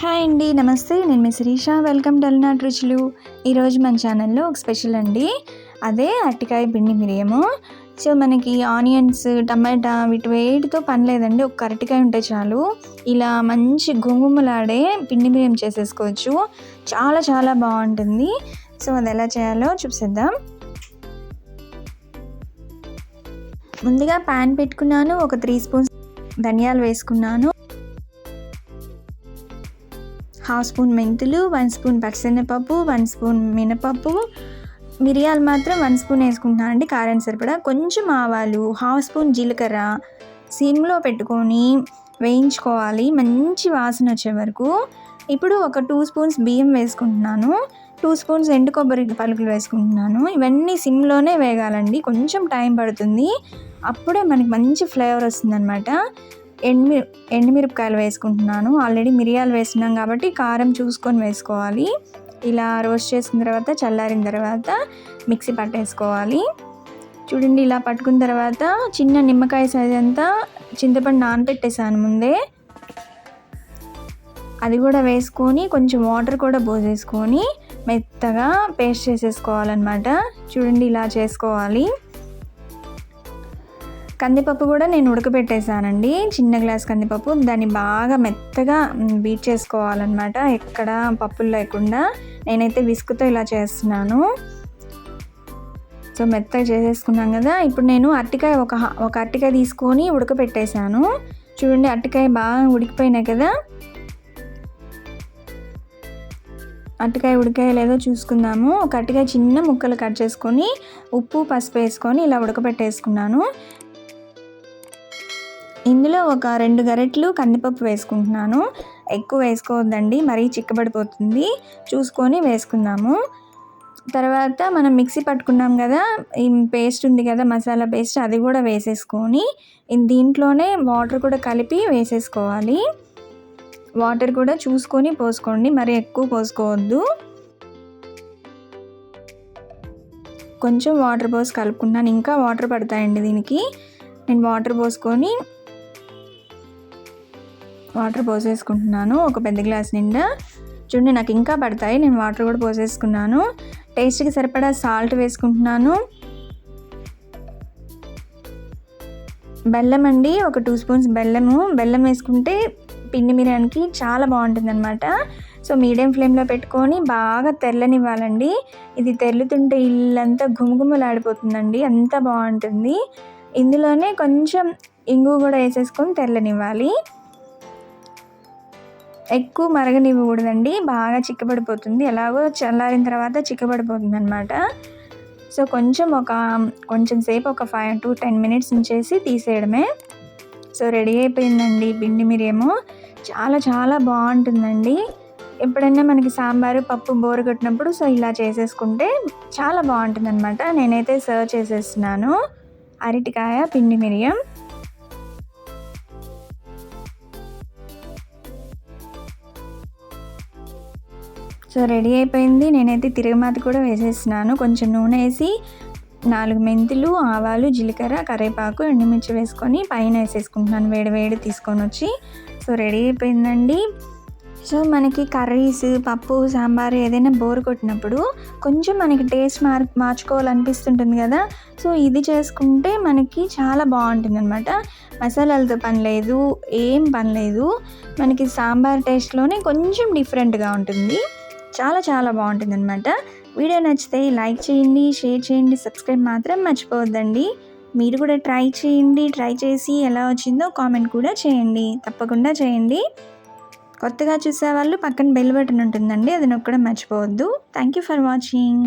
Hi అండి నమస్తే. నేను మీ శిరీష. వెల్కమ్ టు అల్నాట్ రుచులు ఈరోజు మన ఛానల్లో ఒక స్పెషల్ అండి. అదే అరటికాయ పిండి మిరియము. సో మనకి ఆనియన్స్ టమాటా వీటి వేటితో పని లేదండి. ఒక అరటికాయ ఉంటే చాలు. ఇలా మంచి గుమ్గుమలాడే పిండి మిరియం చేసేసుకోవచ్చు. చాలా చాలా బాగుంటుంది. సో అది ఎలా చేయాలో చూసేద్దాం. ముందుగా ప్యాన్ పెట్టుకున్నాను. ఒక త్రీ స్పూన్స్ ధనియాలు వేసుకున్నాను. హాఫ్ స్పూన్ మెంతులు వన్ స్పూన్ పచ్చిశనగపప్పు వన్ స్పూన్ మినపప్పు. మిరియాలు మాత్రం వన్ స్పూన్ వేసుకుంటున్నాను అండి కారం సరిపడా. కొంచెం ఆవాలు హాఫ్ స్పూన్ జీలకర్ర సిమ్లో పెట్టుకొని వేయించుకోవాలి. మంచి వాసన వచ్చే వరకు. ఇప్పుడు ఒక టూ స్పూన్స్ బియ్యం వేసుకుంటున్నాను. టూ స్పూన్స్ ఎండు కొబ్బరి పలుకులు వేసుకుంటున్నాను. ఇవన్నీ సిమ్లోనే వేగాలండి. కొంచెం టైం పడుతుంది. అప్పుడే మనకి మంచి ఫ్లేవర్ వస్తుందన్నమాట. ఎండుమి ఎండుమిరపకాయలు వేసుకుంటున్నాను. ఆల్రెడీ మిరియాలు వేస్తున్నాం కాబట్టి కారం చూసుకొని వేసుకోవాలి. ఇలా రోస్ట్ చేసిన తర్వాత చల్లారిన తర్వాత మిక్సీ పట్టేసుకోవాలి. చూడండి ఇలా పట్టుకున్న తర్వాత చిన్న నిమ్మకాయ సైజ్ అంతా చింతపండు నానబెట్టేసాను ముందే. అది కూడా వేసుకొని కొంచెం వాటర్ కూడా పోసేసుకొని మెత్తగా పేస్ట్ చేసేసుకోవాలన్నమాట. చూడండి ఇలా చేసుకోవాలి. కందిపప్పు కూడా నేను ఉడకబెట్టేశానండి. చిన్న గ్లాస్ కందిపప్పు. దాన్ని బాగా మెత్తగా బీట్ చేసుకోవాలన్నమాట. ఎక్కడ పప్పులు లేకుండా. నేనైతే విసుకుతో ఇలా చేస్తున్నాను. సో మెత్తగా చేసేసుకున్నాం కదా. ఇప్పుడు నేను అరటికాయ ఒక ఒక అరటికాయ తీసుకొని ఉడకబెట్టేశాను. చూడండి అరటికాయ బాగా ఉడికిపోయినాయి కదా. అరటికాయ ఉడికాయ లేదో చూసుకుందాము. ఒక అరటికాయ చిన్న ముక్కలు కట్ చేసుకొని ఉప్పు పసుపు వేసుకొని ఇలా ఉడకబెట్టేసుకున్నాను. ఇందులో ఒక రెండు గరెట్లు కందిపప్పు వేసుకుంటున్నాను. ఎక్కువ వేసుకోవద్దండి మరీ చిక్కబడిపోతుంది. చూసుకొని వేసుకుందాము. తర్వాత మనం మిక్సీ పట్టుకున్నాం కదా ఈ పేస్ట్ ఉంది కదా మసాలా పేస్ట్ అది కూడా వేసేసుకొని దీంట్లోనే వాటర్ కూడా కలిపి వేసేసుకోవాలి. వాటర్ కూడా చూసుకొని పోసుకోండి మరి ఎక్కువ పోసుకోవద్దు. కొంచెం వాటర్ పోసి కలుపుకున్నాను ఇంకా వాటర్ పడతాయండి దీనికి. నేను వాటర్ పోసుకొని వాటర్ పోసేసుకుంటున్నాను. ఒక పెద్ద గ్లాస్ నిండా. చూడండి నాకు ఇంకా పడతాయి. నేను వాటర్ కూడా పోసేసుకున్నాను. టేస్ట్కి సరిపడా సాల్ట్ వేసుకుంటున్నాను. బెల్లం అండి ఒక టూ స్పూన్స్ బెల్లము. బెల్లం వేసుకుంటే పిండి మిరియానికి చాలా బాగుంటుంది అనమాట సో మీడియం ఫ్లేమ్లో పెట్టుకొని బాగా తెల్లనివ్వాలండి ఇది తెల్లుతుంటే ఇల్లంతా గుమగుమలాడిపోతుందండి అంత బాగుంటుంది. ఇందులోనే కొంచెం ఇంగు కూడా వేసేసుకొని తెల్లనివ్వాలి ఎక్కువ మరగనివ్వకూడదండి. బాగా చిక్కబడిపోతుంది. ఎలాగో చల్లారిన తర్వాత చిక్కబడిపోతుంది అనమాట సో కొంచెం ఒక కొంచెం సేపు ఒక ఫైవ్ టు టెన్ మినిట్స్ ఉంచేసి తీసేయడమే. సో రెడీ అయిపోయిందండి పిండి మిరియము. చాలా చాలా బాగుంటుందండి. ఎప్పుడైనా మనకి సాంబారు పప్పు బోరు కొట్టినప్పుడు సో ఇలా చేసేసుకుంటే చాలా బాగుంటుంది అనమాట నేనైతే సర్వ్ చేసేస్తున్నాను. అరటికాయ పిండి మిరియం. సో రెడీ అయిపోయింది. నేనైతే తిరగమాత కూడా వేసేస్తున్నాను. కొంచెం నూనె వేసి నాలుగు మెంతులు ఆవాలు జీలకర్ర కరివేపాకు ఎండుమిర్చి వేసుకొని పైన వేసేసుకుంటున్నాను. వేడి వేడి తీసుకొని వచ్చి సో రెడీ అయిపోయిందండి. సో మనకి కర్రీస్ పప్పు సాంబార్ ఏదైనా బోర్ కొట్టినప్పుడు కొంచెం మనకి టేస్ట్ మార్ మార్చుకోవాలనిపిస్తుంటుంది కదా? సో ఇది చేసుకుంటే మనకి చాలా బాగుంటుంది అనమాట మసాలాలతో పని లేదు ఏం పని లేదు. మనకి సాంబార్ టేస్ట్లోనే కొంచెం డిఫరెంట్గా ఉంటుంది. చాలా చాలా బాగుంటుంది అనమాట వీడియో నచ్చితే లైక్ చేయండి షేర్ చేయండి సబ్స్క్రైబ్ మాత్రం మర్చిపోవద్దండి. మీరు కూడా ట్రై చేయండి ట్రై చేసి ఎలా వచ్చిందో కామెంట్ కూడా చేయండి. తప్పకుండా చేయండి. కొత్తగా చూసే వాళ్ళు పక్కన బెల్ బటన్ ఉంటుందండి అది నొక్కడం మర్చిపోవద్దు. Thank you for watching